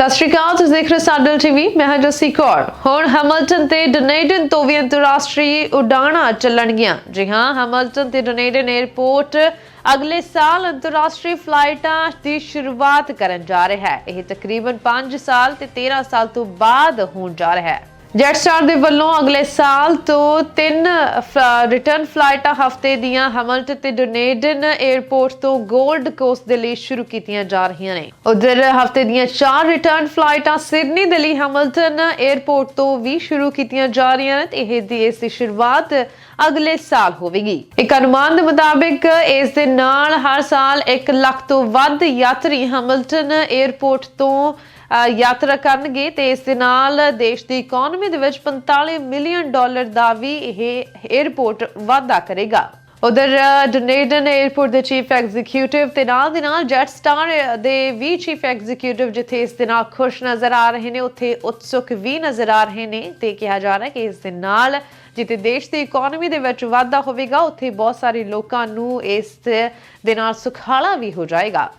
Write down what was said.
ਸਤਿ ਸ਼੍ਰੀ ਅਕਾਲ, ਤੁਸੀਂ ਦੇਖ ਰਹੇ ਸਾਡਲ ਟੀਵੀ ਮੈਂ ਹਾਂ ਜਸੀ ਕੌਰ। ਹੁਣ ਹੈਮਿਲਟਨ ਤੇ ਡੋਨੇਡਨ ਤੋਂ ਵੀ ਅੰਤਰਰਾਸ਼ਟਰੀ ਉਡਾਣਾਂ ਚੱਲਣਗੀਆਂ। ਜੀ ਹਾਂ ਹੈਮਿਲਟਨ ਤੇ ਡੋਨੇਡਨ 에ਅਰਪੋਰਟ ਅਗਲੇ ਸਾਲ ਅੰਤਰਰਾਸ਼ਟਰੀ ਫਲਾਈਟਾਂ ਦੀ ਸ਼ੁਰੂਆਤ ਕਰਨ ਜਾ ਰਿਹਾ ਹੈ। ਇਹ ਤਕਰੀਬਨ 5 ਸਾਲ ਤੇ 13 ਸਾਲ ਤੋਂ ਬਾਅਦ ਹੋਣ ਜਾ ਰਿਹਾ ਹੈ। ਜੈਟ ਸਟਾਰ ਦੇ ਵੱਲੋਂ ਅਗਲੇ ਸਾਲ ਤੋਂ ਤਿੰਨ ਰਿਟਰਨ ਫਲਾਈਟਾਂ ਹਫ਼ਤੇ ਦੀਆਂ ਹਮਲਟ ਤੇ ਡੋਨੇਡਨ 에ਅਰਪੋਰਟ ਤੋਂ 골ਡ ਕੋਸਟ ਦੇ ਲਈ ਸ਼ੁਰੂ ਕੀਤੀਆਂ ਜਾ ਰਹੀਆਂ ਨੇ। ਉਧਰ ਹਫ਼ਤੇ ਦੀਆਂ ਚਾਰ ਰਿਟਰਨ ਫਲਾਈਟਾਂ ਸਿਡਨੀ ਦੇ ਲਈ ਹਮਲਟਨ 에ਅਰਪੋਰਟ ਤੋਂ ਵੀ ਸ਼ੁਰੂ ਕੀਤੀਆਂ ਜਾ ਰਹੀਆਂ ਨੇ ਤੇ ਇਹ ਦੀ ਇਸ ਦੀ ਸ਼ੁਰੂਆਤ ਅਗਲੇ ਸਾਲ ਹੋਵੇਗੀ। ਇੱਕ ਅਨੁਮਾਨ ਦੇ ਮੁਤਾਬਿਕ ਇਸ ਦੇ ਨਾਲ ਹਰ ਸਾਲ 1 ਲੱਖ ਤੋਂ ਵੱਧ ਯਾਤਰੀ ਹਮਲਟਨ 에ਅਰਪੋਰਟ ਤੋਂ ਯਾਤਰਾ ਕਰਨਗੇ ਤੇ ਇਸ ਦੇ ਨਾਲ ਦੇਸ਼ ਦੀ ਇਕਨੋਮੀ ਦੇ ਵਿੱਚ 45 ਮਿਲੀਅਨ ਡਾਲਰ ਦਾ ਵੀ ਇਹ 에ਅਰਪੋਰਟ ਵਾਧਾ ਕਰੇਗਾ। ਉਧਰ ਡੋਨੇਡਨ 에ਅਰਪੋਰਟ ਦੇ ਚੀਫ ਐਗਜ਼ੀਕਿਊਟਿਵ ਤੇ ਨਾਲ ਦੇ ਨਾਲ ਜੈਟ ਸਟਾਰ ਦੇ ਵੀ ਚੀਫ ਐਗਜ਼ੀਕਿਊਟਿਵ ਜਿੱਥੇ ਇਸ ਦੇ ਨਾਲ ਖੁਸ਼ ਨਜ਼ਰ ਆ ਰਹੇ ਨੇ, ਉੱਥੇ ਉਤਸੁਕ ਵੀ ਨਜ਼ਰ ਆ ਰਹੇ ਨੇ ਤੇ ਕਿਹਾ ਜਾ ਰਿਹਾ ਕਿ ਇਸ ਦੇ ਨਾਲ ਜਿੱਥੇ ਦੇਸ਼ ਦੀ ਇਕਨੋਮੀ ਦੇ ਵਿੱਚ ਵਾਧਾ ਹੋਵੇਗਾ, ਉੱਥੇ ਬਹੁਤ ਸਾਰੇ ਲੋਕਾਂ ਨੂੰ ਇਸ ਦੇ ਨਾਲ ਸੁਖਾਲਾ ਵੀ ਹੋ ਜਾਏਗਾ।